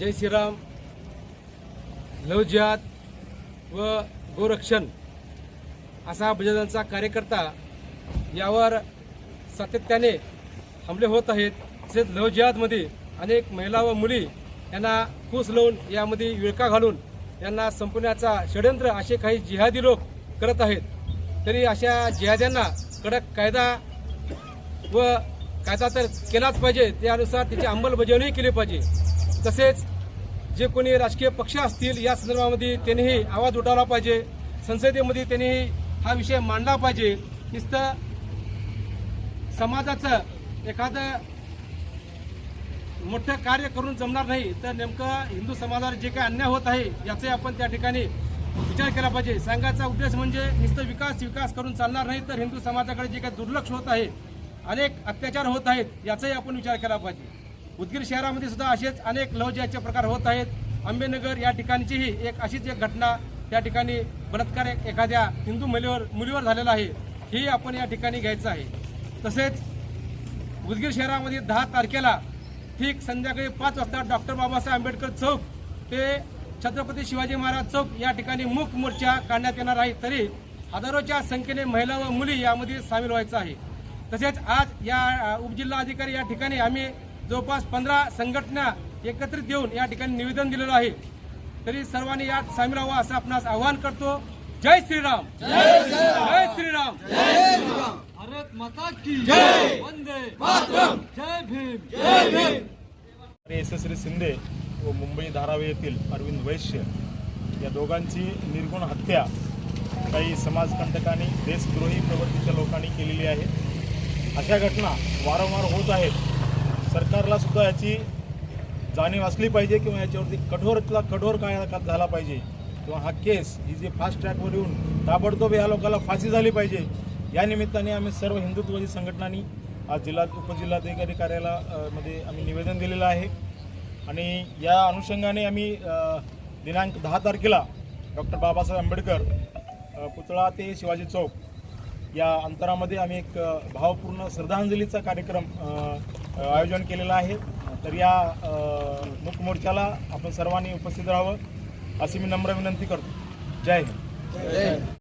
जय श्रीराम. लव व गोरक्षण असा बजाजांचा कार्यकर्ता यावर सातत्याने हमले होत आहेत. तसेच लवजिहादमध्ये अनेक महिला व मुली यांना खूस लावून यामध्ये विळका घालून यांना संपवण्याचा षडयंत्र असे काही जिहादी लोक करत आहेत. तरी अशा जिहाद्यांना कडक कायदा व कायदा तर केलाच पाहिजे. त्यानुसार त्याची अंमलबजावणीही केली पाहिजे. तसेच जे कोणी राजकीय पक्ष असतील या संदर्भामध्ये त्यांनीही आवाज उठवला पाहिजे. संसदेमध्ये त्यांनीही हा विषय मांडला पाहिजे. नुसतं समाजाचं एखादं मोठं कार्य करून जमणार नाही तर नेमकं हिंदू समाजावर जे काही अन्याय होत आहे याचे आपण त्या ठिकाणी विचार केला पाहिजे. सांगायचा उद्देश म्हणजे नुसतं विकास विकास करून चालणार नाही तर हिंदू समाजाकडे जे काही दुर्लक्ष होत आहे अनेक अत्याचार होत आहेत याचाही आपण विचार केला पाहिजे. उदगीर शहरामध्ये सुद्धा असेच अनेक लवजयाचे प्रकार होत आहेत. आंबेनगर या ठिकाणचीही एक अशीच एक घटना त्या ठिकाणी बलात्कार एखाद्या हिंदू मुलीवर मुलीवर झालेला आहे. ही आपण या ठिकाणी घ्यायचं आहे. तसेच उदगीर शहरामध्ये दहा तारखेला ठीक संध्याकाळी पाच वाजता डॉक्टर बाबासाहेब आंबेडकर चौक ते छत्रपती शिवाजी महाराज चौक या ठिकाणी मूक मोर्चा काढण्यात येणार आहे. तरी हजारोच्या संख्येने महिला व मुली यामध्ये सामील व्हायचं आहे. तसेच आज या उपजिल्हाधिकारी उपजिल्हा अधिकारी या ठिकाणी आम्ही जवळपास पंधरा संघटना एकत्रित येऊन या ठिकाणी निवेदन दिलेलं आहे. तरी सर्वांनी यात सामील व्हावं असं आपणास आवाहन करतो. जय श्रीराम. जय श्रीराम. भारत माता की जय. वंदे मातरम. जय भीम. जय भीम. यशस्वी शिंदे व मुंबई धारावी येथील अरविंद वैश्य या दोघांची निर्गुण हत्या काही समाजकंटकांनी देशद्रोही प्रवृत्तीच्या लोकांनी केलेली आहे. अशा घटना वारंवार होत आहेत. सरकारला सुद्धा याची जाणीव असली पाहिजे किंवा याच्यावरती कठोरातला कठोर काय झाला पाहिजे. किंवा हा केस ही जी फास्ट ट्रॅकवर येऊन ताबडतोब या लोकांना फाशी झाली पाहिजे. या निमित्ताने आम्ही सर्व हिंदुत्ववादी संघटनांनी आज जिल्हा उपजिल्हाधिकारी कार्यालयामध्ये आम्ही निवेदन दिलेलं आहे. आणि या अनुषंगाने आम्ही दिनांक दहा तारखेला डॉक्टर बाबासाहेब आंबेडकर पुतळा ते शिवाजी चौक या अंतरामध्ये आम्ही एक भावपूर्ण श्रद्धांजलीचा कार्यक्रम आयोजन केलेला आहे. तर या अ, मूक मोर्चाला आपण सर्वांनी उपस्थित राहावं अशी मी नम्र विनंती करतो. जय हिंद.